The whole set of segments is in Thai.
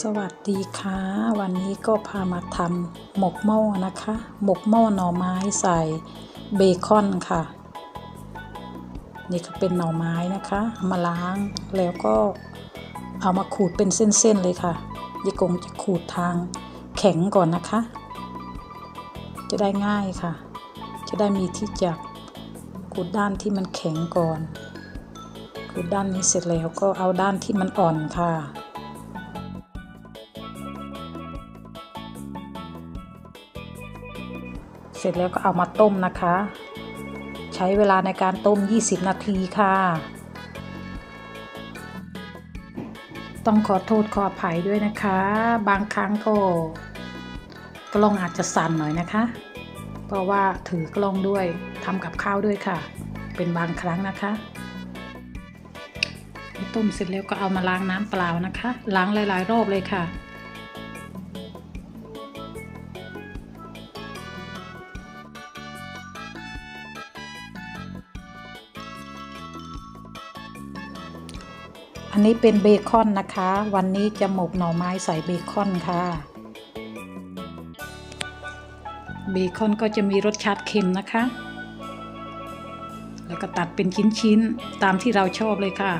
สวัสดีค่ะ วันนี้ก็พามาทำหมกหม้อนะคะ หมกหม้อหน่อไม้ใส่เบคอนค่ะ นี่ก็เป็นหน่อไม้นะคะามาล้างแล้วก็เอามาขูดเป็นเส้นๆเลยค่ะยายกงจะขูดทางแข็งก่อนนะคะ จะได้ง่ายค่ะ จะได้มีที่จับขูดด้านที่มันแข็งก่อนขูดด้านนี้เสร็จแล้วก็เอาด้านที่มันอ่อนค่ะ เสร็จแล้วก็เอามาต้มนะคะ ใช้เวลาในการต้ม 20 นาทีค่ะ ต้องขอโทษขออภัยด้วยนะคะ บางครั้งก็กล้องอาจจะสั่นหน่อยนะคะ เพราะว่าถือกล้องด้วยทำกับข้าวด้วยค่ะ เป็นบางครั้งนะคะต้มเสร็จแล้วก็เอามาล้างน้ำเปล่านะคะ ล้างหลาย ๆ รอบเลยค่ะ อันนี้เป็นเบคอนนะคะ วันนี้จะหมกหน่อไม้ใส่เบคอนค่ะ เบคอนก็จะมีรสชาติเค็มนะคะ แล้วก็ตัดเป็นชิ้นๆ ตามที่เราชอบเลยค่ะ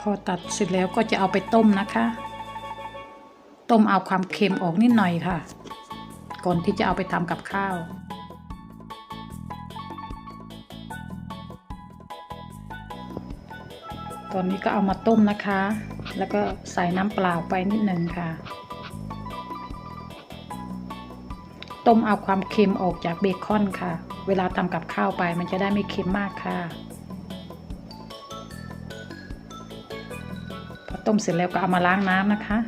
พอตัดเสร็จแล้วก็จะเอาไปต้มนะคะ ต้มเอาความเค็มออกนิดหน่อยค่ะ ก่อนที่จะเอาไปทำกับข้าว ตอนนี้ก็เอามาต้มนะคะ แล้วก็ใส่น้ำเปล่าไปนิดหนึ่งค่ะ ต้มเอาความเค็มออกจากเบคอนค่ะ เวลาทำกับข้าวไปมันจะได้ไม่เค็มมากค่ะ พอต้มเสร็จแล้วก็เอามาล้างน้ำนะคะ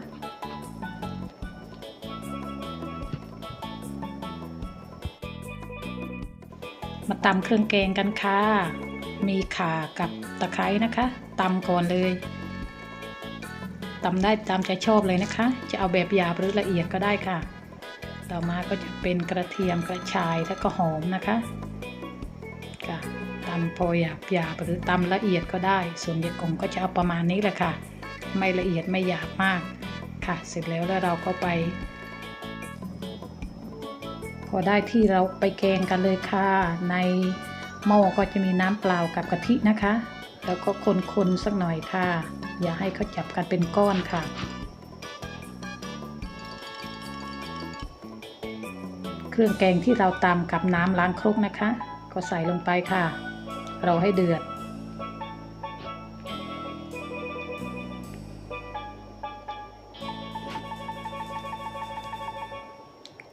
มาตำเครื่องแกงกันค่ะ มีข่ากับตะไคร้นะคะตำก่อนเลยตำได้ตามใจชอบเลยนะคะ จะเอาแบบหยาบหรือละเอียดก็ได้ค่ะ ต่อมาก็จะเป็นกระเทียมกระชายแล้วก็หอมนะคะค่ะตำพอหยาบหยาบหรือตำละเอียดก็ได้ ส่วนยายกงก็จะเอาประมาณนี้แหละค่ะ ไม่ละเอียดไม่หยาบมากค่ะ เสร็จแล้วแล้วเราก็ไป พอได้ที่เราไปแกงกันเลยค่ะใน หม้อก็จะมีน้ำเปล่ากับกะทินะคะ แล้วก็คนๆสักหน่อยค่ะ อย่าให้เขาจับกันเป็นก้อนค่ะ เครื่องแกงที่เราตำกับน้ำล้างครกนะคะ ก็ใส่ลงไปค่ะ เราให้เดือด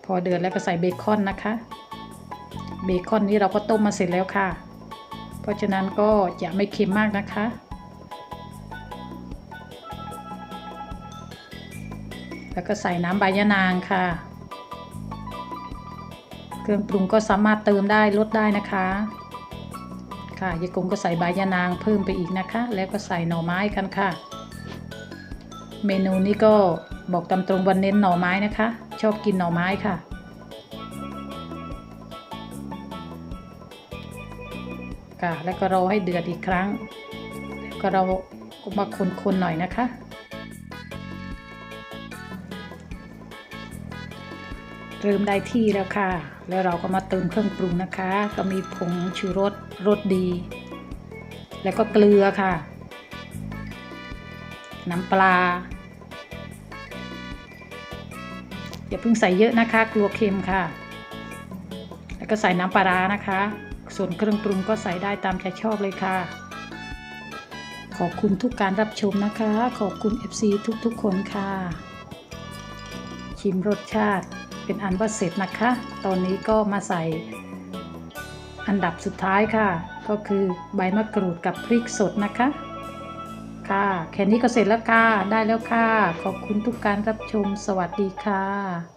พอเดือดแล้วก็ใส่เบคอนนะคะ เบคอนนี้เราก็ต้มมาเสร็จแล้วค่ะ เพราะฉะนั้นก็จะไม่เค็มมากนะคะ แล้วก็ใส่น้ำใบยะนางค่ะ เครื่องปรุงก็สามารถเติมได้ลดได้นะคะ ค่ะยายกงก็ใส่ใบยะนางเพิ่มไปอีกนะคะ แล้วก็ใส่หน่อไม้กันค่ะ เมนูนี้ก็บอกตามตรงวันเน้นหน่อไม้นะคะ ชอบกินหน่อไม้ค่ะ ค่ะแล้วก็รอให้เดือดอีกครั้ง แล้วก็เรามาคนๆหน่อยนะคะ เริ่มได้ที่แล้วค่ะ แล้วเราก็มาเติมเครื่องปรุงนะคะ ก็มีผงชูรสรสดี แล้วก็เกลือค่ะ น้ำปลาอย่าเพิ่งใส่เยอะนะคะ กลัวเค็มค่ะ แล้วก็ใส่น้ำปลาร้านะคะ ส่วนเครื่องปรุงก็ใส่ได้ตามใจชอบเลยค่ะ ขอบคุณทุกการรับชมนะคะ ขอบคุณ FC ทุกๆ คนค่ะ ชิมรสชาติเป็นอันว่าเสร็จนะคะ ตอนนี้ก็มาใส่อันดับสุดท้ายค่ะ ก็คือใบมะกรูดกับพริกสดนะคะค่ะแค่นี้ก็เสร็จแล้วค่ะ ได้แล้วค่ะ ขอบคุณทุกการรับชม สวัสดีค่ะ